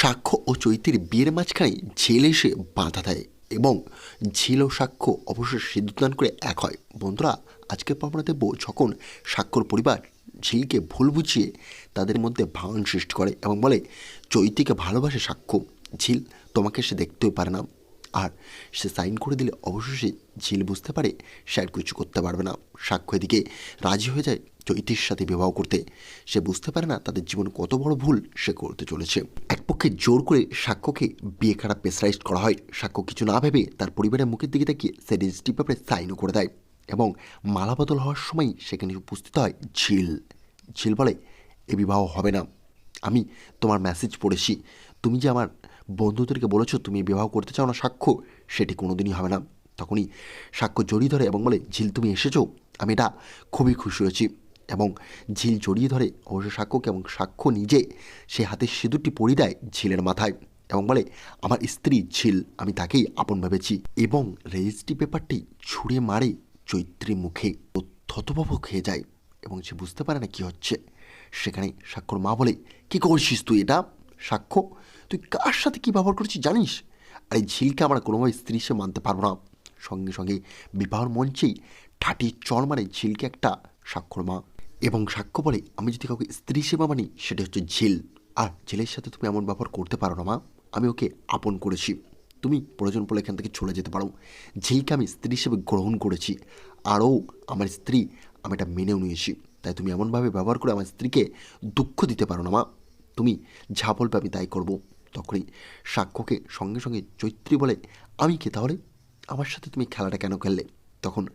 সাক্ষ্য ও চৈতির বিয়ের মাঝখানে ঝিল এসে বাধা দেয় এবং ঝিল ও সাক্ষ্য অবশ্যই সিদ্ধদান করে এক হয়। বন্ধুরা আজকের পর্বটা দেখব যখন সাক্ষ্যর পরিবার ঝিলকে ভুল বুঝিয়ে তাদের মধ্যে ভাঙন সৃষ্টি করে এবং বলে, চৈতিকে ভালোবাসে সাক্ষ্য ঝিল তোমাকে সে দেখতেও পারে না। আর সে সাইন করে দিলে অবশ্যই ঝিল বুঝতে পারে, সে আর কিছু করতে পারবে না। সাক্ষ্য এদিকে রাজি হয়ে যায় চৈতির সাথে বিবাহ করতে। সে বুঝতে পারে না তাদের জীবনে কত বড় ভুল সে করতে চলেছে। এক পক্ষে জোর করে সাক্ষ্যকে বিয়ে খারাপ প্রেসারাইজ করা হয়। সাক্ষ্য কিছু না ভেবে তার পরিবারের মুখের দিকে তাকিয়ে সে রেজিস্ট্রি পেপারে সাইনও করে দেয় এবং মালা বদল হওয়ার সময় সেখানে উপস্থিত হয় ঝিল। ঝিল বলে, এ বিবাহ হবে না। আমি তোমার মেসেজ পড়েছি। তুমি যে আমার বন্ধুদেরকে বলেছ তুমি বিবাহ করতে চাও না সাক্ষ্য, সেটি কোনোদিনই হবে না। তখনই সাক্ষ্য জড়িয়ে ধরে এবং বলে, ঝিল, তুমি এসেছ। আমি এটা খুবই খুশি হয়েছি। এবং ঝিল জড়িয়ে ধরে অবশ্য সাক্ষ্যকে এবং সাক্ষ্য নিজে সে হাতে সিঁদুরটি পরিয়ে দেয় ঝিলের মাথায় এবং বলে, আমার স্ত্রী ঝিল, আমি তাকেই আপন ভেবেছি। এবং রেজিস্ট্রি পেপারটি ছুঁড়ে মারে চৈত্রী মুখে। থতভাবক হয়ে যায় এবং সে বুঝতে পারে না কি হচ্ছে। সেখানে সাক্ষর মা বলে, কি করছিস তুই এটা? সাক্ষ্য? তুই কার সাথে কী ব্যবহার করছিস জানিস? আর এই ঝিলকে আমরা কোনোভাবে স্ত্রী সে মানতে পারব না। সঙ্গে সঙ্গে বিবাহর মঞ্চেই ঠাটি চর মারে ঝিলকে একটা সাক্ষর মা। এবং সাক্ষ্য বলে, আমি যদি কাউকে স্ত্রী সেবা মানি, সেটা হচ্ছে ঝিল। আর ঝিলের সাথে তুমি এমন ব্যবহার করতে পারো না, মা। আমি ওকে আপন করেছি। তুমি প্রয়োজন পড়লে এখান থেকে চলে যেতে পারো। ঝিলকে আমি স্ত্রী হিসেবে গ্রহণ করেছি। আরও আমার স্ত্রী, আমি এটা মেনেও নিয়েছি। তাই তুমি এমনভাবে ব্যবহার করে আমার স্ত্রীকে দুঃখ দিতে পারো না, মা। তুমি যা বলবে আমি তাই করব। তখনই সাক্ষ্যকে সঙ্গে সঙ্গে চৈত্রী বলে, আমি কে? তাহলে আমার সাথে তুমি খেলাটা কেন খেললে? তখন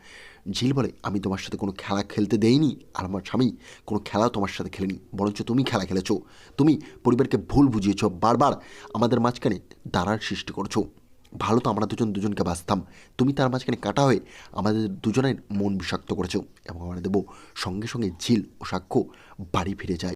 ঝিল বলে, আমি তোমার সাথে কোনো খেলা খেলতে দেইনি আর আমার স্বামী কোনো খেলাও তোমার সাথে খেলেনি। বরঞ্চ তুমি খেলা খেলেছ। তুমি পরিবারকে ভুল বুঝিয়েছো। বারবার আমাদের মাঝখানে দাঁড়ার সৃষ্টি করছ। ভালো তো আমরা দুজন দুজনকে বাঁচতাম। তুমি তার মাঝখানে কাটা হয়ে আমাদের দুজনের মন বিষাক্ত করেছ এবং আমরা দেবো সঙ্গে সঙ্গে ঝিল ও সাক্ষ্য বাড়ি ফিরে যায়।